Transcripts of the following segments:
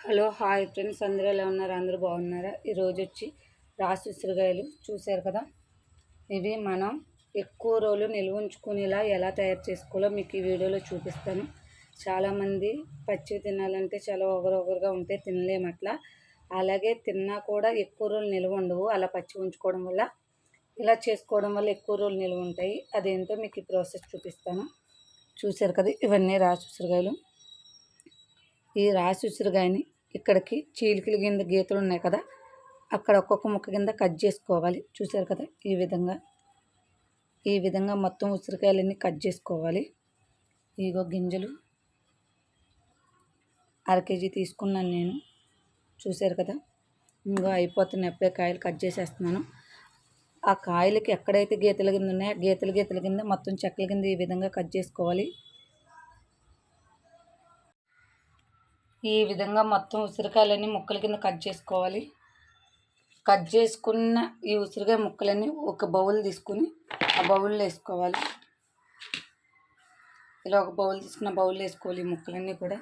Hello hi friends. అందరూ ఎలా ఉన్నారు? అందరూ బాగున్నారా? ఈరోజు వచ్చి రాసి ఉసిరికాయలు చూశారు కదా? ఇవి మనం ఎక్కువ రోజులు నిల్వ ఉంచుకునేలా ఎలా తయారు చేసుకోవాలో మీకు ఈ వీడియోలో చూపిస్తాను. చాలామంది పచ్చివి తినాలంటే చాలా ఒగరొగరుగా ఉంటే తినలేము అట్లా. అలాగే తిన్నా కూడా ఎక్కువ రోజులు నిల్వ ఉండవు. అలా పచ్చి ఉంచుకోవడం వల్ల ఇలా చేసుకోవడం వల్ల ఎక్కువ రోజులు నిల్వ ఉంటాయి. అదేంటో మీకు ఈ ప్రాసెస్ చూపిస్తాను. చూశారు కదా? ఇవన్నీ రాసి ఉసిరికాయలు ఈ రాసి కానీ ఇక్కడికి చీలికల కింద గీతలు ఉన్నాయి కదా అక్కడ ఒక్కొక్క ముక్క కింద కట్ చేసుకోవాలి. చూసారు కదా ఈ విధంగా? ఈ విధంగా మొత్తం ఉసిరికాయలన్నీ కట్ చేసుకోవాలి. ఇగో గింజలు. అర కేజీ తీసుకున్నాను నేను. చూశారు కదా? ఇంకో అయిపోతున్న ఎప్పే కాయలు కట్ చేసేస్తున్నాను. ఆ కాయలకి ఎక్కడైతే గీతల కింద ఉన్నాయో గీతల గీతల కింద మొత్తం చెక్కల కింద ఈ విధంగా కట్ చేసుకోవాలి. ఈ విధంగా మొత్తం ఉసిరికాయలన్నీ ముక్కల కింద కట్ చేసుకోవాలి. కట్ చేసుకున్న ఈ ఉసిరికాయ ముక్కలన్నీ ఒక బౌల్ తీసుకుని ఆ బౌల్లో వేసుకోవాలి. ఇలా ఒక బౌల్ తీసుకున్న బౌల్ వేసుకోవాలి ఈ ముక్కలన్నీ కూడా.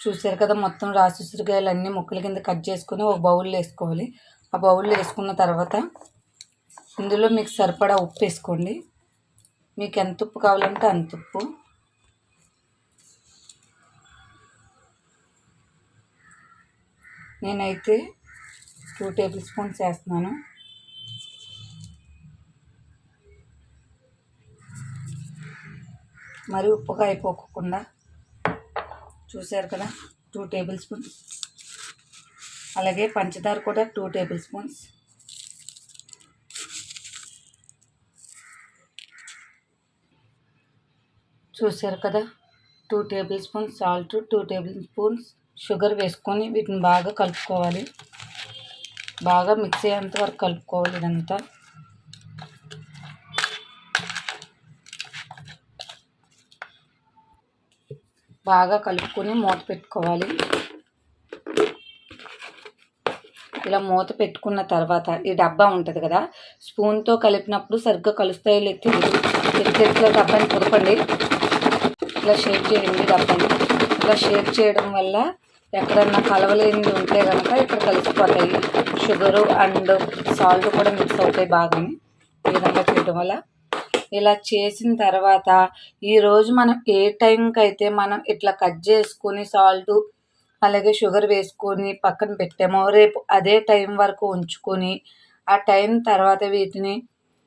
చూసారు కదా మొత్తం రాసి ఉసిరికాయలు అన్నీ ముక్కల కింద కట్ చేసుకుని ఒక బౌల్లో వేసుకోవాలి. ఆ బౌల్లో వేసుకున్న తర్వాత ఇందులో మీకు సరిపడా ఉప్పు వేసుకోండి. మీకు ఎంత ఉప్పు కావాలంటే అంత ఉప్పు. నేనైతే టూ టేబుల్ స్పూన్స్ వేస్తున్నాను. మరి ఉప్పుగా అయిపోకుండా చూసారు కదా టూ టేబుల్ స్పూన్స్ అలాగే పంచదార కూడా టూ టేబుల్ స్పూన్స్ చూసారు కదా two tablespoons salt two tablespoons sugar వేసుకొని వీటిని బాగా కలుపుకోవాలి. బాగా మిక్స్ అయ్యేంత వరకు కలుపుకోవాలి ఇదంతా. బాగా కలుపుకొని మూత పెట్టుకోవాలి. ఇలా మూత పెట్టుకున్న తర్వాత ఈ డబ్బా ఉంటుంది కదా స్పూన్తో కలిపినప్పుడు సరిగ్గా కలుస్తాయో లేదు తెలియదు డబ్బాని కుదపండి ఇలా షేక్ చేయండి డబ్బాని. ఇలా షేక్ చేయడం వల్ల ఎక్కడన్నా కలవలేనిది ఉంటే కనుక ఇక్కడ కలిసిపోతాయి. షుగరు అండ్ సాల్ట్ కూడా మిక్స్ అవుతాయి బాగానే. ఈ విధంగా చేయడం వల్ల ఇలా చేసిన తర్వాత ఈరోజు మనం ఏ టైంకి అయితే మనం ఇట్లా కట్ చేసుకొని సాల్ట్ అలాగే షుగర్ వేసుకొని పక్కన పెట్టామో రేపు అదే టైం వరకు ఉంచుకొని ఆ టైం తర్వాత వీటిని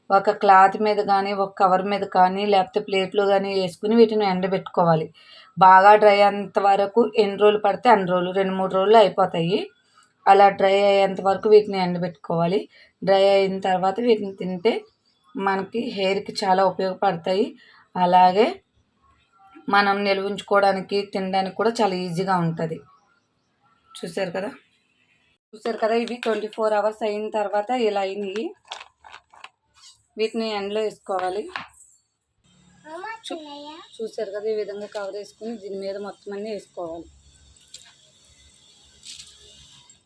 ఒక క్లాత్ మీద కానీ ఒక కవర్ మీద కానీ లేకపోతే ప్లేట్లో కానీ వేసుకుని వీటిని ఎండబెట్టుకోవాలి. బాగా డ్రై అయ్యేంత వరకు ఎన్ని రోజులు పడితే అన్ని రోజులు రెండు మూడు రోజులు అయిపోతాయి. అలా డ్రై అయ్యేంత వరకు వీటిని ఎండబెట్టుకోవాలి. డ్రై అయిన తర్వాత వీటిని తింటే మనకి హెయిర్కి చాలా ఉపయోగపడతాయి. అలాగే మనం నిల్వ ఉంచుకోవడానికి తినడానికి కూడా చాలా ఈజీగా ఉంటుంది. చూసారు కదా? చూసారు కదా? ఇవి ట్వంటీ ఫోర్ అవర్స్ అయిన తర్వాత ఇలా అయినాయి. వీటిని ఎండలో వేసుకోవాలి. చూసారు కదా? ఈ విధంగా కవర్ వేసుకుని దీని మీద మొత్తం అన్నీ వేసుకోవాలి.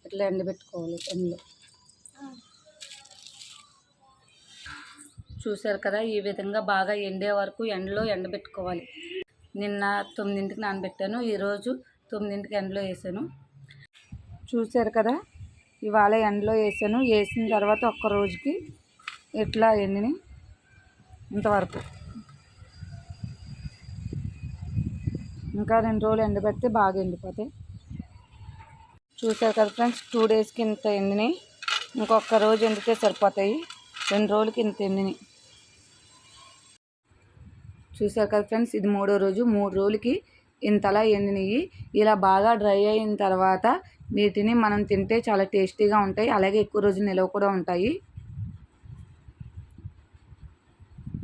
ఇట్లా ఎండబెట్టుకోవాలి ఎండలో. చూశారు కదా ఈ విధంగా బాగా ఎండే వరకు ఎండలో ఎండబెట్టుకోవాలి. నిన్న తొమ్మిదింటికి నానబెట్టాను ఈరోజు తొమ్మిదింటికి ఎండలో వేసాను. చూశారు కదా ఇవాళ ఎండలో వేసాను. వేసిన తర్వాత ఒక్క రోజుకి ఇట్లా ఎండిని? ఇంతవరకు. ఇంకా రెండు రోజులు ఎండబెడితే బాగా ఎండిపోతాయి. చూసారు కదా ఫ్రెండ్స్ టూ డేస్కి ఇంత ఎండినాయి ఇంకొక రోజు ఎండితే సరిపోతాయి. రెండు రోజులకి ఇంత ఎండినాయి చూసారు కదా ఫ్రెండ్స్ ఇది మూడో రోజు. మూడు రోజులకి ఇంతలా ఎండినవి ఇలా బాగా డ్రై అయిన తర్వాత వీటిని మనం తింటే చాలా టేస్టీగా ఉంటాయి. అలాగే ఎక్కువ రోజులు నిలవ కూడా ఉంటాయి.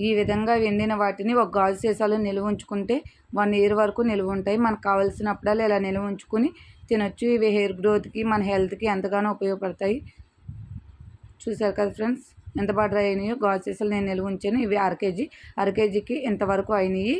ఈ విధంగా ఎండిన వాటిని ఒక గాజు సీసాలో నిల్వ ఉంచుకుంటే వన్ ఇయర్ వరకు నిల్వ ఉంటాయి. మనకు కావాల్సినప్పుడల్లా ఇలా నిల్వ ఉంచుకొని తినొచ్చు. ఇవి హెయిర్ గ్రోత్కి మన హెల్త్కి ఎంతగానో ఉపయోగపడతాయి. చూసారు కదా ఫ్రెండ్స్? ఎంత బాగా డ్రై అయినాయో గాజు సీసాలు నేను నిల్వ ఉంచాను. ఇవి అర కేజీ. అర కేజీకి ఇంతవరకు అయినాయి?